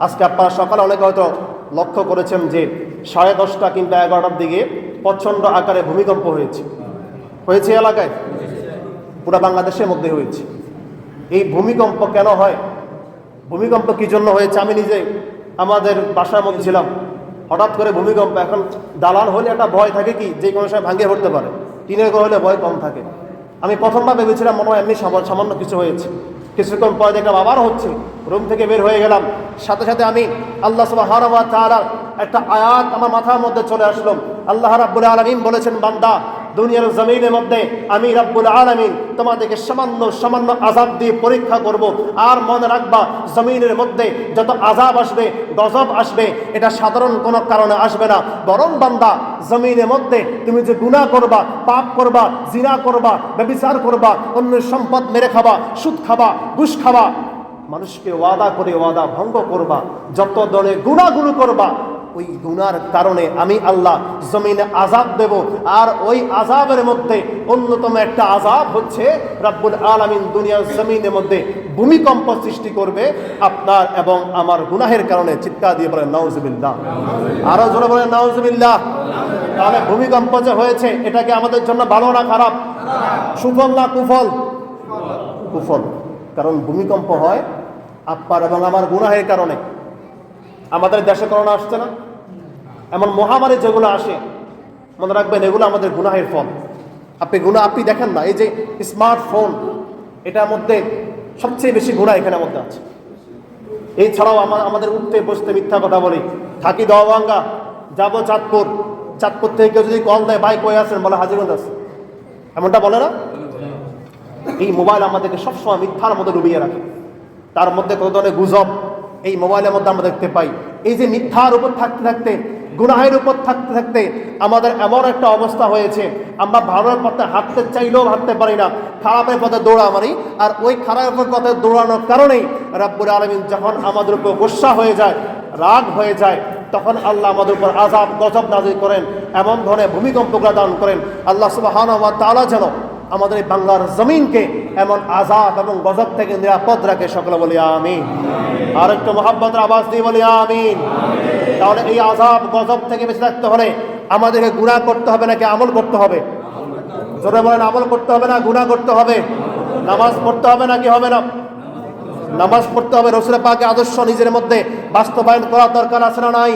আজকে আপনারা সকালে অনেকে হয়তো লক্ষ্য করেছেন যে সাড়ে দশটা কিংবা এগারোটার দিকে প্রচণ্ড আকারে ভূমিকম্প হয়েছে। হয়েছে এলাকায়? পুরা বাংলাদেশের মধ্যে হয়েছে। এই ভূমিকম্প কেন হয়? ভূমিকম্প কি জন্য হয়েছে? আমি নিজে আমাদের বাসার মধ্যে ছিলাম। হঠাৎ করে ভূমিকম্প, এখন দালান হলে একটা ভয় থাকে কি? যে কোনো সময় ভাঙিয়ে পড়তে পারে। টিনের ঘর হলে ভয় কম থাকে। আমি প্রথমবার ভেবেছিলাম মনে হয় এমনি সামান্য কিছু হয়েছে। কিছুক্ষণ পরে দেখলাম আবার হচ্ছে। রুম থেকে বের হয়ে গেলাম। সাথে সাথে আমি আল্লাহ সব তাআলার একটা আয়াত আমার মাথার মধ্যে চলে আসলো। আল্লাহ রাব্বুল আলমিন বলেছেন, বান্দা দুনিয়ার জমিনের মধ্যে আমি রাব্বুল আলামিন তোমাদেরকে সামান্য সামান্য আজাব দিয়ে পরীক্ষা করব। আর মনে রাখবা, জমিনের মধ্যে যত আজাব আসবে, গজব আসবে, এটা সাধারণ কোনো কারণে আসবে না। বরং বান্দা, জমিনের মধ্যে তুমি যে গুনাহ করবা, পাপ করবা, জিনা করবা, ব্যবিচার করবা, অন্যের সম্পদ মেরে খাবা, সুদ খাবা, ঘুষ খাবা, মানুষকে ওয়াদা করে ওয়াদা ভঙ্গ করবা। যত ধরনের গুণাগুলো করবা ওই গুনার কারণে আমি আল্লাহ জমিনে আজাব দেব। আর ওই আজাবের মধ্যে অন্যতম একটা আজাব হচ্ছে রাব্বুল আলামিন দুনিয়ার জমিনের মধ্যে ভূমিকম্প সৃষ্টি করবে আপনার এবং আমার গুনাহের কারণে। চিৎকার দিয়ে বলেন, নাউজুবিল্লাহ। আরও জোরে বলেন, নাউজুবিল্লাহ। তাহলে ভূমিকম্প যে হয়েছে, এটা কি আমাদের জন্য ভালো না খারাপ? সুফল না কুফল? কুফল। কারণ ভূমিকম্প হয় আপনার এবং আমার গুনাহের কারণে। আমাদের দেশে করোনা আসছে না? এমন মহামারী যেগুলো আসে, মনে রাখবেন এগুলো আমাদের গুনাহের ফল। আপনি গুণা আপনি দেখেন না, এই যে স্মার্টফোন, এটার মধ্যে সবচেয়ে বেশি গুণা এখানের মধ্যে আছে। এছাড়াও আমার আমাদের উঠতে বসতে মিথ্যা কথা বলি। থাকি দওয়াঙ্গা, যাব চাঁদপুর। চাঁদপুর থেকে কেউ যদি কল দেয় বাইক হয়ে আসেন বলে, হাজিগঞ্জ আছে। এমনটা বলে না? এই মোবাইল আমাদেরকে সবসময় মিথ্যার মধ্যে ডুবিয়ে রাখে। তার মধ্যে কত ধরনের গুজব, এই মোবাইলের মধ্যে আমরা দেখতে পাই। এই যে মিথ্যার উপর থাকতে থাকতে গুনাহের উপর থাকতে থাকতে আমাদের এমন একটা অবস্থা হয়েছে, আমরা ভালোর পথে হাঁটতে চাইলেও হাঁটতে পারি না, খারাপের পথে দৌড়া মারি আর ওই খারাপের পথে দৌড়ানোর কারণেই রাব্বুল আলমিন যখন আমাদের উপর গোসা হয়ে যায়, রাগ হয়ে যায়, তখন আল্লাহ আমাদের উপর আজাব গজব নাজির করেন, এমন ধরনের ভূমিকম্প দান করেন। আল্লাহ সুবাহান তালা যেন আমাদের এই বাংলার জমিনকে এমন আজাদ এবং গজব থেকে নিরাপদ রাখে সকলে বলি আমিন। আর একটু মোহাম্মতের আওয়াজ দিয়ে বলি আমিন। তাহলে এই আজাব গজব থেকে বেঁচে থাকতে হলে আমাদেরকে গুণা করতে হবে নাকি আমল করতে হবে? জোরে বলেন, আমল করতে হবে না, গুণা করতে হবে? নামাজ পড়তে হবে নাকি হবে না? নামাজ পড়তে হবে। রসুলের পাকে আদর্শ নিজের মধ্যে বাস্তবায়ন করার দরকার আছে না নাই?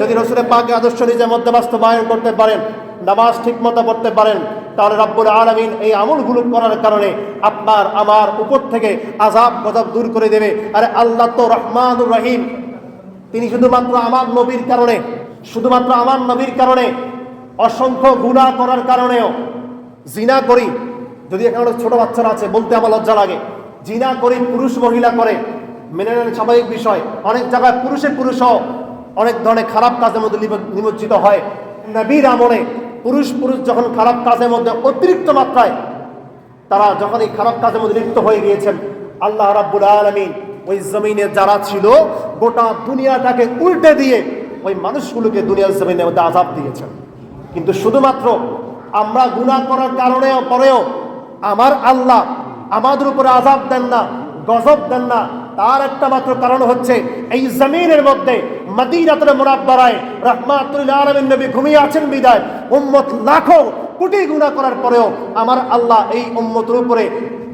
যদি রসুলের পাকে আদর্শ নিজের মধ্যে বাস্তবায়ন করতে পারেন, নামাজ ঠিক মতো পড়তে পারেন তাহলে রব্বুল আলমিন এই আমলগুলো করার কারণে আপনার আমার উপর থেকে আজাব গজব দূর করে দেবে। আরে আল্লাহ তো রহমানুর রহিম। তিনি শুধুমাত্র আমার নবীর কারণে, শুধুমাত্র আমার নবীর কারণে অসংখ্য গুণা করার কারণেও জিনা করি। যদি এখানে ছোট বাচ্চারা আছে, বলতে আমার লজ্জা লাগে। জিনা করি, পুরুষ মহিলা করে। মেনে নেন স্বাভাবিক বিষয়, অনেক জায়গায় পুরুষে পুরুষও অনেক ধরনের খারাপ কাজের মধ্যে নিমজ্জিত হয়। নবীর আমলে পুরুষ পুরুষ যখন খারাপ কাজের মধ্যে অতিরিক্ত মাত্রায়, তারা যখন এই খারাপ কাজের মধ্যে লিপ্ত হয়ে গিয়েছেন, আল্লাহ রাব্বুল আলমিন ওই জমিনে যারা ছিল, গোটা দুনিয়াটাকে উল্টে দিয়ে ওই মানুষগুলোকে দুনিয়ার জমিনের মধ্যে আজাব দিয়েছেন। কিন্তু শুধুমাত্র আমরা গুণা করার কারণেও, পরেও আমার আল্লাহ আমাদের উপরে আজাব দেন না, গজব দেন না তার একটা মাত্র কারণ হচ্ছে, এই জমিনের মধ্যে মদিনাতুল মুনাব্বারায় রাহমাতুল আলামিন নবী ঘুমিয়ে আছেন বিদায়। উম্মত লাখো কোটি গুণা করার পরেও আমার আল্লাহ এই উম্মতের উপরে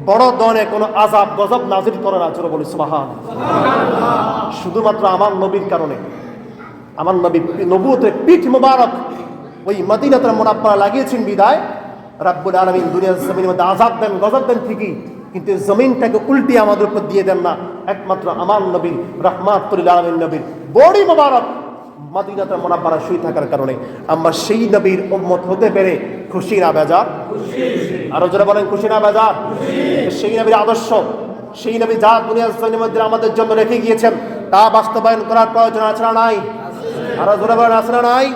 বড় ধরনের কোনো আজাব গজব নাজির করে না চলো বলি সুবাহান শুধুমাত্র আমার নবীর কারণে। আমার নবী নবুতের পিঠ মোবারক ওই মদিনাতুল মুনাব্বারা লাগিয়েছেন বিদায়। রাব্বুল আলামিন দুনিয়ার জমিনের মধ্যে আজাব দেন, গজব দেন ঠিকই। কিন্তু জমিনটাকে উল্টে আমাদের উপর দিয়ে দেন না। একমাত্র আমার নবী, রহমাতুল আলমিন নবীর বড়ি মোবারক মাদিনাতে মোনাব্বারা শুই থাকার কারণে আমরা সেই নবীর উম্মত হতে পেরে খুশি না বেজার? আরও যারা বলেন, খুশি না বেজার? সেই নবীর আদর্শ, সেই নবী যা দুনিয়ার মধ্যে আমাদের জন্য রেখে গিয়েছেন, তা বাস্তবায়ন করার প্রয়োজন আছে না নাই? আরও জোরে বলেন, আছে না নাই?